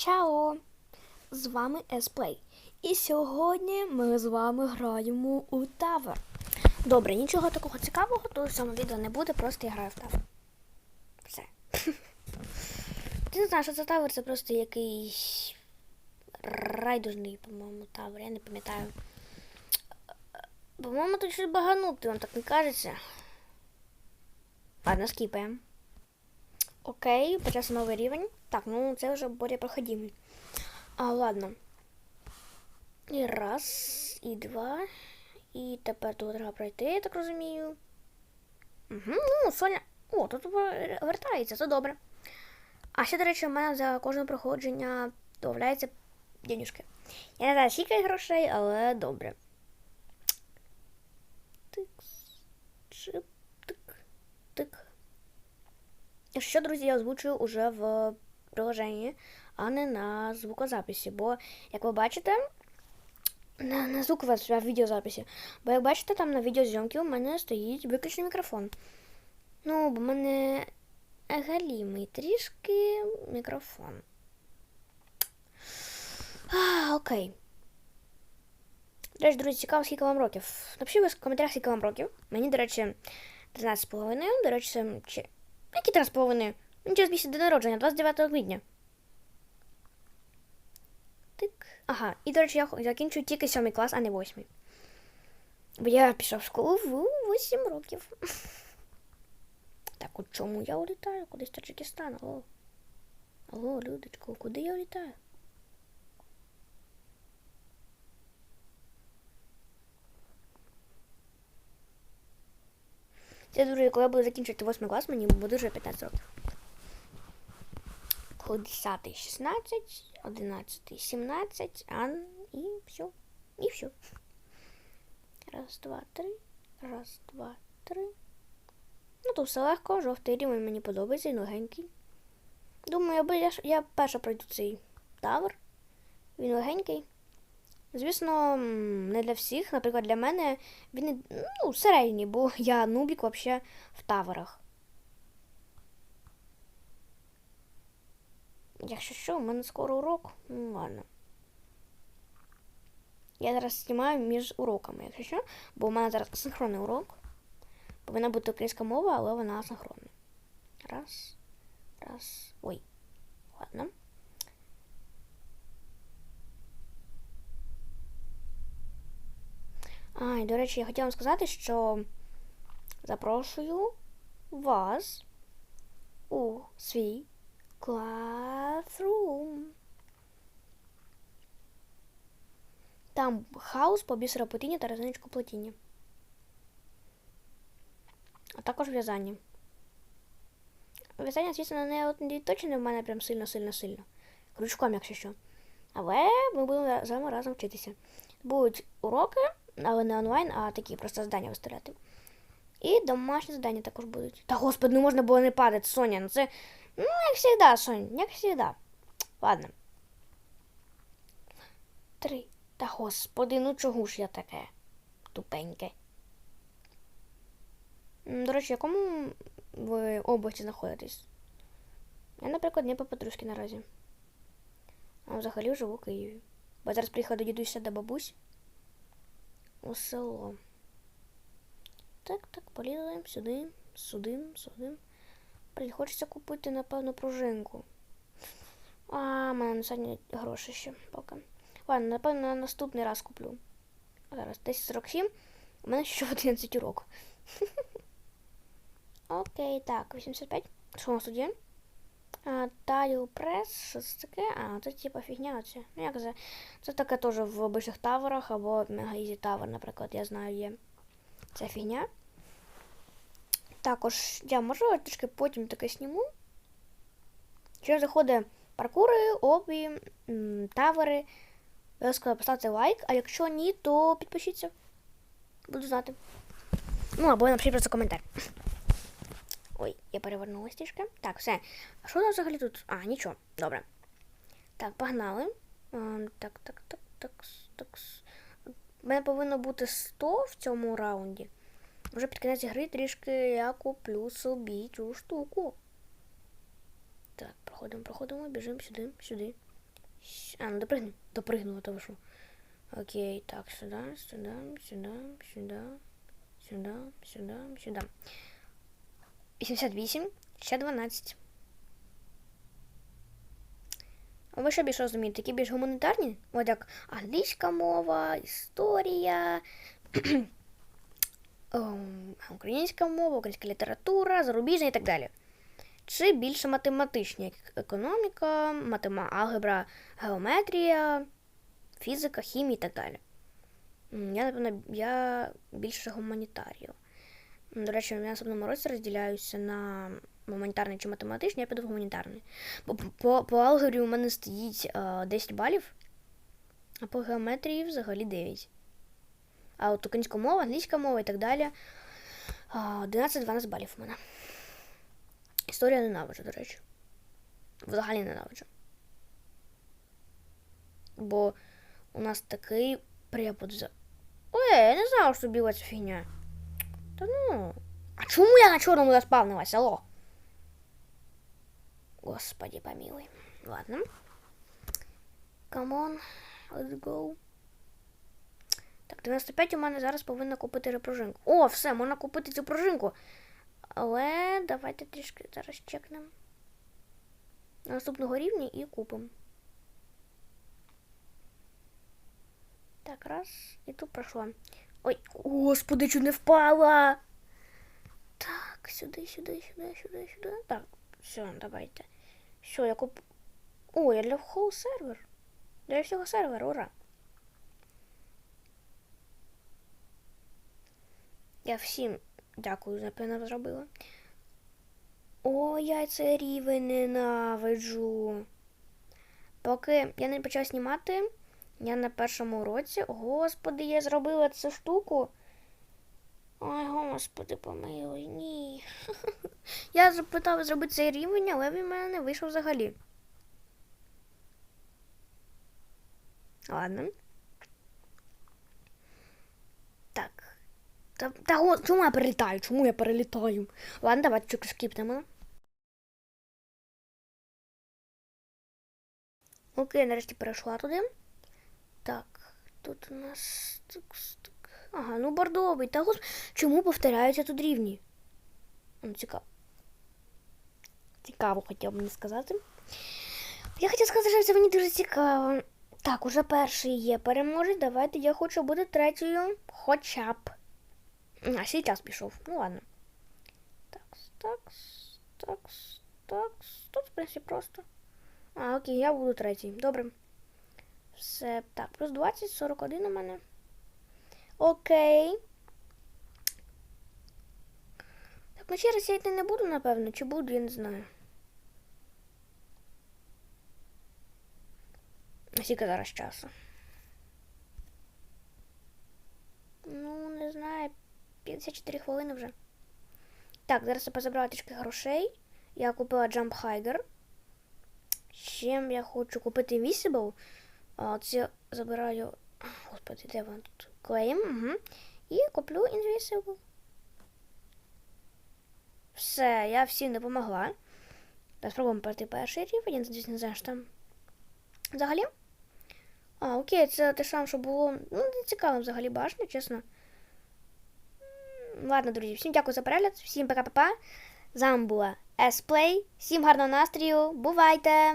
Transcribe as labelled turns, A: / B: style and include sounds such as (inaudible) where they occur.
A: Чао! З вами Есплей. І сьогодні ми з вами граємо у Тавер. Добре, нічого такого цікавого тут в цьому відео не буде, просто я граю в Тавер. Все. (laughs) Ти не знаєш, що це Тавер, це просто якийсь райдужний, по-моєму, Тавер, я не пам'ятаю. По-моєму, тут щось баганути, вам так не кажеться. Ладно, скіпаємо. Окей, почався новий рівень. Так, ну це вже более проходимий. А, ладно. І раз, і два. І тепер тут треба пройти, я так розумію. Угу, ну, Соня. О, тут вертається, це добре. А ще, до речі, у мене за кожне проходження додається денюжки. Я не знаю, скільки грошей, але добре. Тикс. Чип. Якщо, друзі, я озвучую уже в приложенні, а не на звукозаписі. Бо, як ви бачите, на, на в відеозаписі. Бо як бачите, там на відеозйомці у мене стоїть виключний мікрофон. Ну, бо в мене галімий трішки мікрофон. А, окей. До речі, друзі, цікаво, скільки вам років. Напишіть в коментарях, скільки вам років. Мені, до речі, 13,5. До речі, це... Які 13,5? Він через місяць до народження, 29 квітня. Тик. Ага, і, до речі, я закінчую тільки 7 клас, а не 8. Бо я пішов в школу в 8 років. Так, от чому я улітаю? Кудись в Таджикистан? Алло. Алло, Людочко, куди я улітаю? Це дуже, коли я буду закінчувати 8 клас, мені буде вже 15 років. Коли 10 16, 11 17, а і все. І все. Раз, два, три. Раз, два, три. Ну, тут все легко, жовтий рівень мені подобається і легенький. Думаю, я, я, перша пройду цей тавер. Він легенький. Звісно, не для всіх. Наприклад, для мене він ну, середній, бо (laughs) я нубік взагалі в таверах. Якщо що, у мене скоро урок. Ну ладно. Я зараз знімаю між уроками, якщо що, бо у мене зараз синхронний урок. Повинна бути українська мова, але вона асинхронна. Раз. Раз. Ой. Ладно. А, і, до речі, я хотіла вам сказати, що запрошую вас у свій класрум. Там хаос по бісероплетінню та резиночку плетіння. А також в'язання. В'язання, звісно, не точно не в мене прям сильно-сильно-сильно. Крючком, якщо що. Але ми будемо з вами разом вчитися. Будуть уроки, але не онлайн, а такі просто завдання виставляти. І домашні завдання також будуть. Та господи, ну можна було не падати, Соня. Ну це. Ну, як завжди, Сонь, як завжди. Ладно. Три. Та господи, ну чого ж я таке? Тупеньке. До речі, в якому ви області знаходитесь? Я, наприклад, не по Петрушки наразі. А взагалі живу в Києві. Бо зараз приїхала до дідуся до бабусь у село. Так, так, полізаємо сюди, сюди, сюди. Блін, хочеться купити, напевно, пружинку. А, в мене на сьогодні гроші ще поки. Ладно, напевно, на наступний раз куплю. Зараз 10.47. У мене ще 11 урок. (laughs) Окей, так, 85. Що у нас тут є? Тайл прес, що це таке? А, це типа фігня оце. Ну як це? Це таке теж в обичних таверах або Мега Ізі Тавер, наприклад, я знаю, є ця фігня. Також я можу трішки потім таке сніму. Що заходить паркури, обі, тавери. Обов'язково поставте лайк, а якщо ні, то підпишіться. Буду знати. Ну, або напишіть просто коментар. Ой, я перевернула трішки. Так, все. А що нас взагалі тут? А, нічого. Добре. Так, погнали. А, так, так, так, так, так. У мене повинно бути 100 в цьому раунді. Може під кінець гри трішки я куплю собі цю штуку. Так, проходимо, проходимо, біжимо сюди, сюди. А, ну допригну. Допригнула, то ви що. Окей, так, сюди, сюди, сюди, сюди, сюди, сюди, сюди. 88, ще 12. Ви що більше розумієте? Такі більш гуманітарні? От як англійська мова, історія, (clears throat) ем, українська мова, українська література, зарубіжна і так далі. Чи більше математичні, як економіка, матема, алгебра, геометрія, фізика, хімія і так далі. Я, напевно, я більше гуманітарію. До речі, я в наступному році розділяюся на гуманітарний чи математичний, я піду в гуманітарний. Бо по, по алгебрі у мене стоїть е, 10 балів, а по геометрії взагалі 9. А от українська мова, англійська мова і так далі. е, 11-12 балів у мене. Історія ненавиджу, до речі. Взагалі ненавиджу. Бо у нас такий препод за. Ой, я не знала, що біла ця фігня. Та ну. А чому я на чорному заспавнилась, алло? Господи, помилуй. Ладно. On, let's go. Так, 95 у мене зараз повинна купити репружинку. О, все, можна купити цю пружинку. Але давайте трішки зараз чекнемо. На наступного рівня і купимо. Так, раз. І тут пройшла. Ой, господи, чуть не впала. Так, сюди, сюди, сюди, сюди, сюди. Так, все, давайте. Все, я куп. О, я для whole сервер. Для всього сервера, ура. Я всім дякую, напевно, зробила. О, я цей рівень ненавиджу. Поки я не почала знімати, я на першому уроці. Господи, я зробила цю штуку. Ой, господи, помилуй, ні. (laughs) Я запитала зробити цей рівень, але він в мене не вийшов взагалі. Ладно. Так. Та, та чому я перелітаю? Чому я перелітаю? Ладно, давайте чуть скіпнемо. Окей, нарешті перейшла туди. Так, тут у нас. Ага, ну бордовий. Та гос... Чому повторяються тут рівні? Ну, цікаво. Цікаво, хотів мені сказати. Я хотів сказати, що це мені дуже цікаво. Так, уже перший є переможець. Давайте я хочу бути третьою хоча б. А, ще й час пішов. Ну ладно. Такс, такс, такс, такс. Тут, в принципі, просто. А, окей, я буду третій. Добре. Все. Так, плюс 20, 41 у мене. Окей. Так, ну ще раз я не буду, напевно. Чи буду, я не знаю. Скільки зараз часу? Ну, не знаю. 54 хвилини вже. Так, зараз я позабрала трішки грошей. Я купила Jump Higer. Ще я хочу купити Invisible. Я забираю. Господи, де вона тут? Claim. Угу. І куплю Invisible. Все, я всім допомогла. Спробуємо пройти перший рівень. Я надіюсь, не знаю, що там. Взагалі. А, окей, це те саме, що було. Ну, не цікаво взагалі башня, чесно. Ладно, друзі, всім дякую за перегляд, всім пока-па-па. З вами була S-Play. Всім гарного настрою. Бувайте!